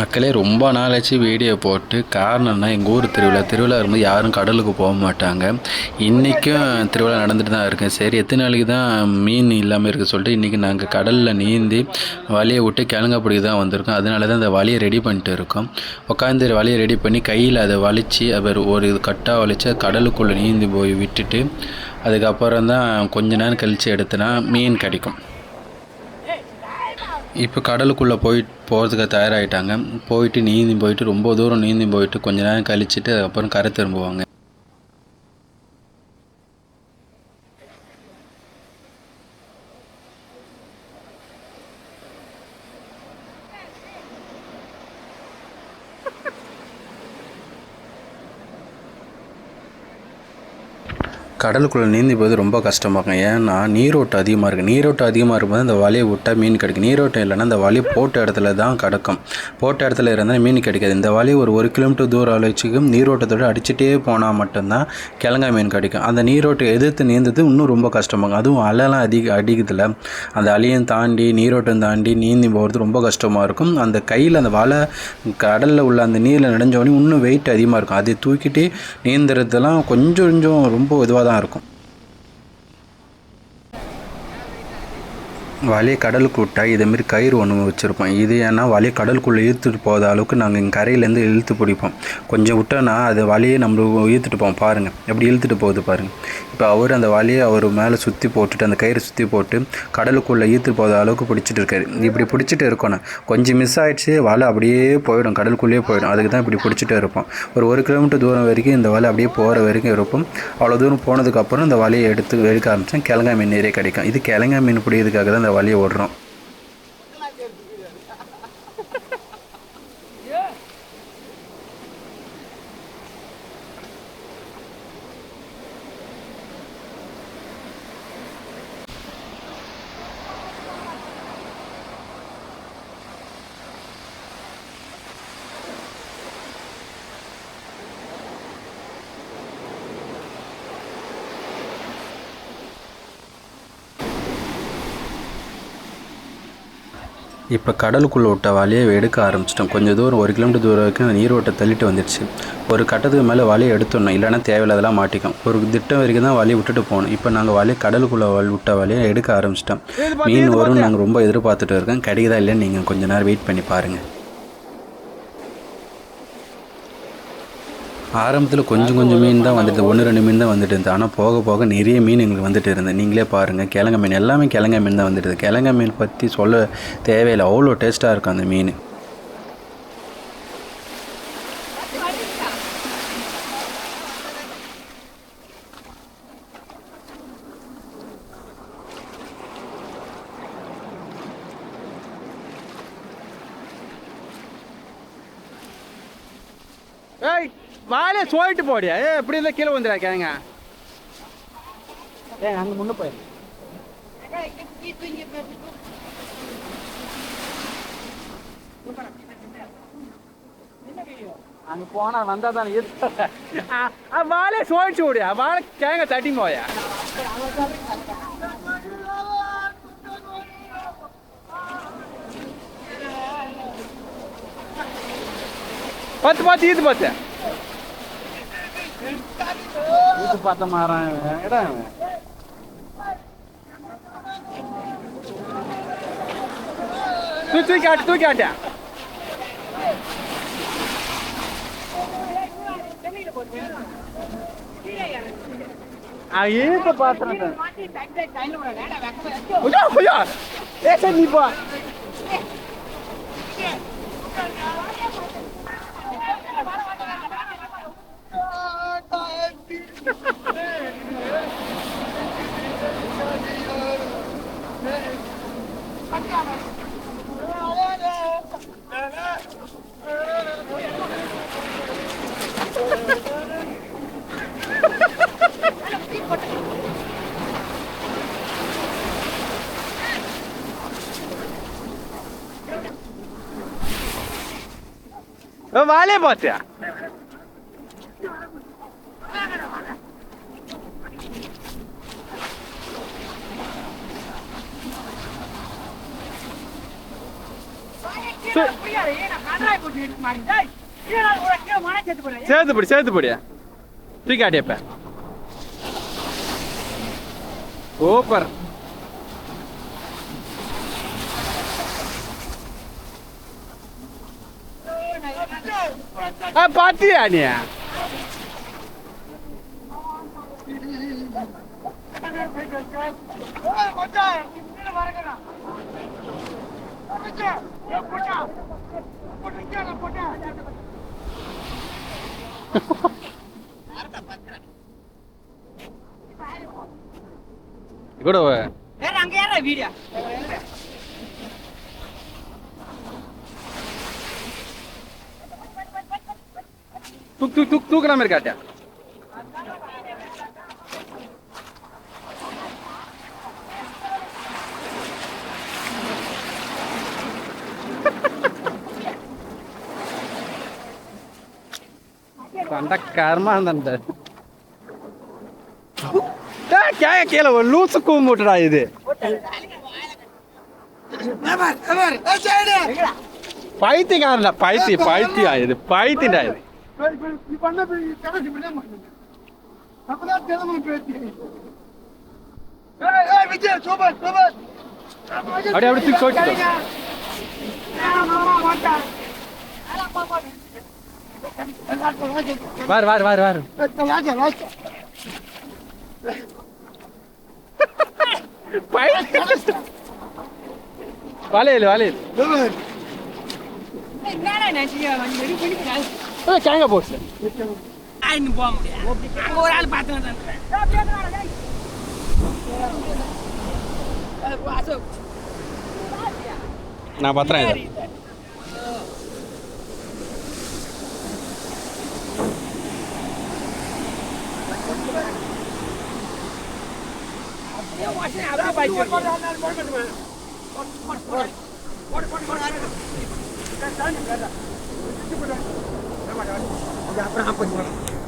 மக்களே ரொம்ப நாளாச்சு வீடியோ போட்டு. காரணம்னா எங்கள் ஊர் திருவிழா திருவிழா வரும்போது யாரும் கடலுக்கு போக மாட்டாங்க. இன்றைக்கும் திருவிழா நடந்துட்டு தான் இருக்குது சரி எத்தனை நாளைக்கு தான் மீன் இல்லாமல் இருக்குது சொல்லிட்டு இன்றைக்கி நாங்கள் கடலில் நீந்தி வலையை விட்டு கிழங்கப்படிக்கு தான் வந்திருக்கோம். அதனால தான் அந்த வலையை ரெடி பண்ணிட்டு இருக்கோம். உட்காந்து வலையை ரெடி பண்ணி கையில் அதை வலித்து அவர் ஒரு இது கட்டாக வலித்து கடலுக்குள்ளே நீந்தி போய் விட்டுட்டு அதுக்கப்புறம் தான் கொஞ்ச நேரம் கழித்து எடுத்தனா மீன் கிடைக்கும். இப்போ கடலுக்குள்ளே போய் போகிறதுக்கு தயாராகிட்டாங்க போயிட்டு நீந்தி போயிட்டு ரொம்ப தூரம் நீந்தி போயிட்டு கொஞ்ச நேரம் கழிச்சிட்டு அதுக்கப்புறம் கரை திரும்புவாங்க. கடலுக்குள்ளே நீந்தி போது ரொம்ப கஷ்டமாகும் ஏன்னா நீரோட்டம் அதிகமாக இருக்குது நீரோட்டம் அதிகமாக இருக்கும்போது அந்த வலையை விட்டால் மீன் கிடைக்கும். நீரோட்டம் இல்லைன்னா அந்த வலையை போட்ட இடத்துல தான் கிடக்கும். போட்ட இடத்துல இருந்தால் மீன் கிடைக்காது. இந்த வலையை ஒரு ஒரு கிலோமீட்டர் தூரம் அழைச்சிக்கும் நீரோட்டத்தோடு அடிச்சுட்டே போனால் மட்டும்தான் கிழங்கா மீன் கிடைக்கும். அந்த நீரோட்டம் எதிர்த்து நீந்தது இன்னும் ரொம்ப கஷ்டமாகும் அதுவும் அலைலாம் அதிக அடிக்குதுல அந்த அலையும் தாண்டி நீரோட்டம் தாண்டி நீந்தி போகிறது ரொம்ப கஷ்டமாக இருக்கும். அந்த கையில் அந்த வலை கடலில் உள்ள அந்த நீரில் நடைஞ்சோடனே இன்னும் வெயிட் அதிகமாக இருக்கும். அதை தூக்கிட்டு நீந்துறதெல்லாம் கொஞ்சம் கொஞ்சம் ரொம்ப இதுவாக தான் வலையை கடலுக்கு விட்டா இதேமாரி கயிறு ஒன்று வச்சுருப்போம். இது ஏன்னா வலையை கடலுக்குள்ளே இழுத்துட்டு போகாத அளவுக்கு நாங்கள் இங்கே கரையிலேருந்து இழுத்து பிடிப்போம். கொஞ்சம் விட்டோன்னா அது வலையை நம்ம இழுத்துட்டு போவோம். பாருங்கள் எப்படி இழுத்துட்டு போகுது பாருங்கள் இப்போ அவர் அந்த வலையை அவர் மேலே சுற்றி போட்டுட்டு அந்த கயிறு சுற்றி போட்டு கடலுக்குள்ளே இழுத்து போகாத அளவுக்கு பிடிச்சிட்டு இருக்காரு. இப்படி பிடிச்சிட்டு இருக்கணும் கொஞ்சம் மிஸ் ஆகிடுச்சு வலை அப்படியே போயிடும். கடலுக்குள்ளேயே போயிடும். அதுக்கு தான் இப்படி பிடிச்சிட்டே இருப்போம். ஒரு ஒரு கிலோமீட்டர் தூரம் வரைக்கும் இந்த வலை அப்படியே போகிற வரைக்கும் இருப்போம். அவ்வளோ தூரம் போனதுக்கப்புறம் இந்த வலையை எடுத்து எடுக்க ஆரம்பித்தேன் கிழங்கா மீன் நிறைய கிடைக்கும். இது கிழங்கா மீன் பிடிக்கிறதுக்காக தான் இந்த வலையை ஓடுறோம் இப்போ கடலுக்குள்ளே விட்ட வலையை எடுக்க ஆரம்பிச்சிட்டோம். கொஞ்சம் தூரம் ஒரு கிலோமீட்டர் தூரம் வரைக்கும் நீரோட்டை தள்ளிட்டு வந்துடுச்சு ஒரு கட்டத்துக்கு மேலே வலையை எடுத்துடணும். இல்லைன்னா தேவையில்லாதெல்லாம் மாட்டிக்கும். ஒரு திட்டம் வரைக்கும் தான் வலையை விட்டுட்டு போகணும். இப்போ நாங்கள் வலையை கடலுக்குள்ளே வல் விட்ட வலையை எடுக்க ஆரம்பிச்சிட்டோம். மீன் வரும்னு நாங்கள் ரொம்ப எதிர்பார்த்துட்டு இருக்கோம். கிடைக்குதா இல்லைன்னு நீங்கள் கொஞ்ச நேரம் வெயிட் பண்ணி பாருங்கள் ஆரம்பத்தில் கொஞ்சம் கொஞ்சம் மீன் தான் வந்துட்டு ஒன்று ரெண்டு மீன் தான் வந்துட்டு இருந்தது. ஆனால் போக போக நிறைய மீன் எங்களுக்கு வந்துட்டு இருந்தது. நீங்களே பாருங்கள் கிழங்க மீன் எல்லாமே கிழங்க மீன் தான் வந்துட்டு இருந்தது. கிழங்க மீன் பற்றி சொல்ல தேவையில்லை. அவ்வளோ டேஸ்ட்டாக இருக்கும் அந்த மீன். Hey! வாழை சோயிட்டு போடியா? ஏ எப்படி இருந்தால் கீழே வந்துடா கேங்க. ஏ அங்கே முன்ன போய். அங்கே போனா வந்தா தானே இருக்கு வாழையை சோயிச்சு விடியா வாழை கேங்க தட்டி போயா? பத்து பார்த்து ஈத்து பார்த்து ஈத்து பார்த்த மாறான் இடம். தூக்கி ஆட்டு. தூக்கி ஆட்டேன் ஐயோ ஐயோ. ஏ சரி நீ போ. வாலே பார்த்தியா சேர்த்துப்படி சேர்த்துப்படியா பிடி சேர்த்து தூக்கி ஆட்டியப்ப சூப்பர் ஆ பாத்தியா நீ? கூட தூக் தூக் தூக் தூக்குற மாதிரி காட்டியா கண்டக்காரமா அந்த கேங்க கீழே ஒரு லூசு கூமுட்டுடா இது. பைத்தியக்காரன்டா பைத்திய பைத்தியா இது பைத்தியடா இது. அப்படியே அப்படியே தூக்கி போட்டு வாரு வாரு வாரு வாரு பைத்தியம் வலையில் வலையில் கேங்க போச்சு ஒரு ஆள் பார்த்து நான் Dah pernah apa?